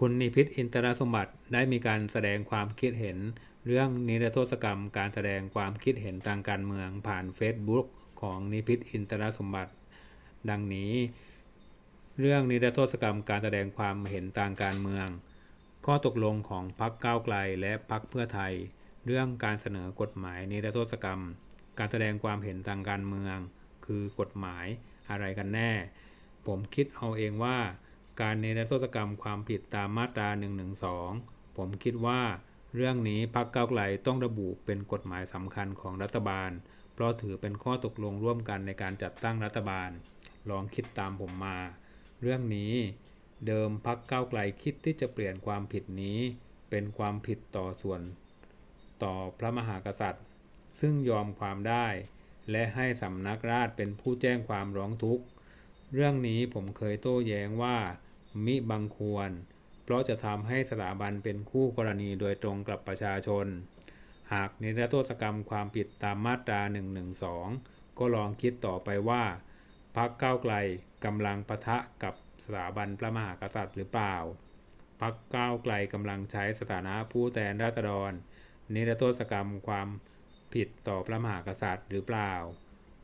คุณนิพิษอินทรสมบัติได้มีการแสดงความคิดเห็น เรื่องนิรโทษกรรม การแสดงความคิดเห็นทางการเมืองผ่านเฟซบุ๊กของนิพิษอินทรสมบัติ ดังนี้ เรื่องนิรโทษกรรมการแสดงความเห็นทางการเมือง ข้อตกลงของพรรคก้าวไกลและพรรคเพื่อไทย เรื่องการเสนอกฎหมายนิรโทษกรรม การแสดงความเห็นทางการเมือง คือกฎหมายอะไรกันแน่ ผมคิดเอาเองว่า การเนรโทษกรรมความผิดตามมาตรา112 ผมคิดว่าเรื่องนี้พรรคก้าวไกลต้องระบุเป็นกฎหมายสำคัญของรัฐบาล เพราะถือเป็นข้อตกลงร่วมกันในการจัดตั้งรัฐบาล ลองคิดตามผมมา เรื่องนี้ เดิมพรรคก้าวไกลคิดที่จะเปลี่ยนความผิดนี้ เป็นความผิดต่อส่วน ต่อพระมหากษัตริย์ ซึ่งยอมความได้ และให้สำนักราชเป็นผู้แจ้งความร้องทุกข์ เรื่องนี้ผมเคยโต้แย้งว่า มิบังควร เพราะจะทำให้สถาบันเป็นคู่กรณีโดยตรงกับประชาชน หากนิรโทษกรรมความผิดตามมาตรา112 ก็ลองคิดต่อไปว่าพรรคก้าวไกลกำลังปะทะกับสถาบันพระมหากษัตริย์หรือเปล่าพรรคก้าวไกลกำลังใช้สถานะผู้แทนราษฎร นิรโทษกรรมความผิดต่อพระมหากษัตริย์หรือเปล่า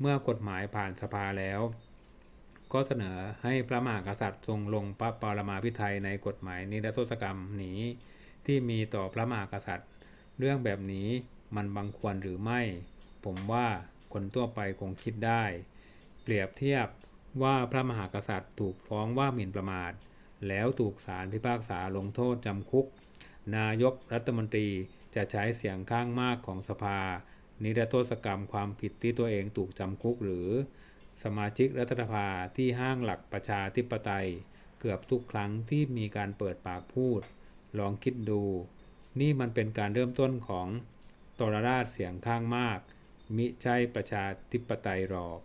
เมื่อกฎหมายผ่านสภาแล้ว ก็เสนอให้พระมหากษัตริย์ทรงลงพระปรมาภิไธยในกฎหมายนิรโทษกรรมนี้ ที่มีต่อพระมหากษัตริย์ เรื่องแบบนี้มันบังควรหรือไม่ ผมว่าคนทั่วไปคงคิดได้ เปรียบเทียบว่าพระมหากษัตริย์ถูกฟ้องว่าหมิ่นประมาท แล้วถูกศาลพิพากษาลงโทษจำคุก นายกรัฐมนตรีจะใช้เสียงข้างมากของสภา นิรโทษกรรมความผิดที่ตัวเองถูกจำคุกหรือ สมาชิกรัฐสภาที่ห้างหลักประชาธิปไตย เกือบทุกครั้งที่มีการเปิดปากพูด ลองคิดดู นี่มันเป็นการเริ่มต้นของตรราชเสียงข้างมาก มิใช่ประชาธิปไตยหรอก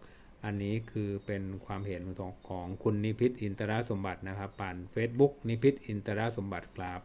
อันนี้คือเป็นความเห็นของคุณนิพิษอินทรสมบัตินะครับผ่าน Facebook นิพิษอินทรสมบัติครับ